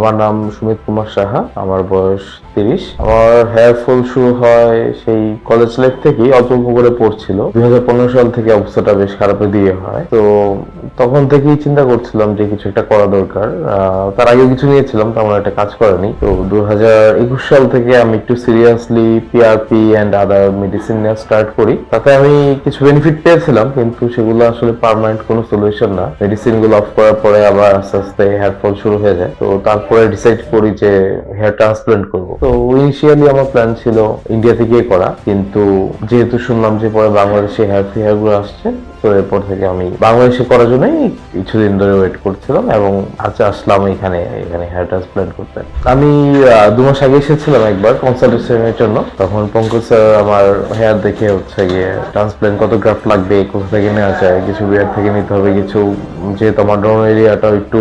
আমার নাম সুমিত কুমার সাহা, আমার বয়স তিরিশ। আমার হেয়ার ফল শুরু হয় সেই কলেজ লাইফ থেকেই, অল্প করে পড়ছিল। দুই সাল থেকে অবস্থাটা বেশ খারাপের দিয়ে হয়। তো তখন থেকেই চিন্তা করছিলাম যে কিছু একটা করা দরকার। তার আগে কিছু নিয়েছিলাম, তেমন একটা কাজ করেনি। তো দু সাল থেকে আমি একটু seriously PRP and other medicine নেওয়া স্টার্ট করি। তাতে আমি কিছু বেনিফিট পেয়েছিলাম, কিন্তু সেগুলো আসলে পার্মানেন্ট কোনো সলিউশন না। মেডিসিনগুলো অফ করার পরে আবার আস্তে আস্তে হেয়ার ফল শুরু হয়ে যায়। তো তারপরে ডিসাইড করি যে হেয়ার ট্রান্সপ্লান্ট করব। তো ইনিশিয়ালি আমার প্ল্যান ছিল ইন্ডিয়া থেকে করা, কিন্তু যেহেতু শুনলাম যে পরে বাংলাদেশে হেয়ার হেয়ারগুলো আসছে, তো এরপর থেকে আমি বাংলাদেশে করার জন্যই কিছুদিন ধরে ওয়েট করছিলাম এবং আজকে আসলাম এখানে এখানে হেয়ার ট্রান্সপ্লান্ট করতে। আমি দু মাস আগে এসেছিলাম একবার কনসালটেশনের জন্য। তখন পঙ্কজ স্যার আমার হেয়ার দেখে হচ্ছে গিয়ে ট্রান্সপ্লান্ট কত গ্রাফ লাগবে, কোথা থেকে নেওয়া যায়, কিছু বিয়ার থেকে নিতে হবে, কিছু, যেহেতু আমার ডোন এরিয়াটা একটু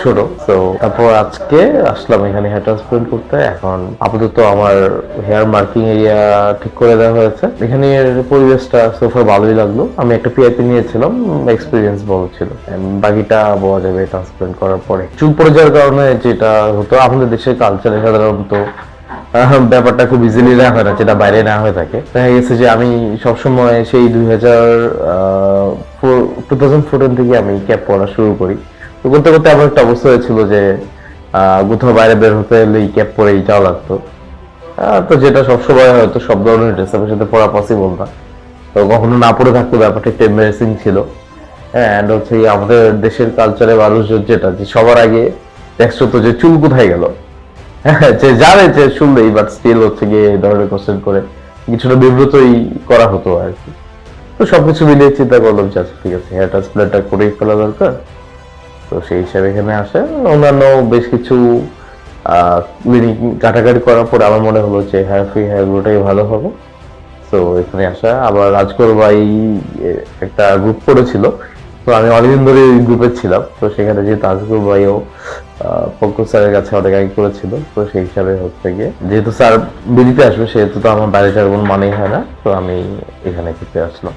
ছোট, তো তারপর আজকে আসলাম এখানে হেয়ার ট্রান্সপ্লান্ট করতে। এখন আপাতত আমার হেয়ার মার্কিং এরিয়া ঠিক করে দেওয়া হয়েছে। এখানে পরিবেশটা সোফার ভালোই লাগল। আমি একটা পিআইপি নিয়েছিলাম এক্সপিরিয়েন্স ভালো ছিল। বাকিটা বলা যাবে ট্রান্সপ্লান্ট করার পরে। চুল পড়ে যাওয়ার কারণে যেটা হতো, আমাদের দেশের কালচারে সাধারণত ব্যাপারটা খুব ইজিলি না হয় না, যেটা বাইরে না হয়ে থাকে। দেখা গেছে যে আমি সবসময় সেই দুই হাজার টু থাউজেন্ড ফোরটিন থেকে আমি ক্যাব পড়া শুরু করি। তো করতে করতে আমার একটা অবস্থা হয়েছিল যে কোথাও বাইরে বের হতে হলে এই ক্যাব পরেই যাওয়া লাগতো। তো যেটা সবসময় হয়তো সব ধরনের ড্রেসআপের সাথে পড়া পসিবল না। তো কখনো না পড়ে থাকতো, ব্যাপারটা একটু এম্বারেসিং ছিল। হ্যাঁ অ্যান্ড হচ্ছে আমাদের দেশের কালচারে মানুষজন যেটা, যে সবার আগে দেখছ তো যে চুল কোথায় গেল। হ্যাঁ যে জানে যে নেই বাট স্টিল হচ্ছে গিয়ে এই ধরনের কোশ্চেন করে কিছুটা বিব্রতই করা হতো আর কি। তো সবকিছু মিলিয়ে চিন্তা করলাম যে আচ্ছা ঠিক আছে হেয়ার ট্রান্সপ্লান্টটা করেই ফেলা দরকার। তো সেই হিসাবে এখানে আসে। অন্যান্য বেশ কিছু ক্লিনিক কাটাকাটি করার পর আমার মনে হলো যে হেয়ার ফ্রি হেয়ারগুলোটাই ভালো হবে। তো এখানে আসা, আবার রাজকর ভাই একটা গ্রুপ করেছিল। তো আমি অনেকদিন ধরে ওই গ্রুপে ছিলাম। তো সেখানে যেহেতু আজকুর ভাইও পঙ্কজ স্যারের কাছে অনেক আগে করেছিল। তো সেই হিসাবে হচ্ছে গিয়ে, যেহেতু স্যার বেরিতে আসবে, সেহেতু তো আমার বাইরে যাওয়ার কোনো মানেই হয় না। তো আমি এখানে খেতে আসলাম।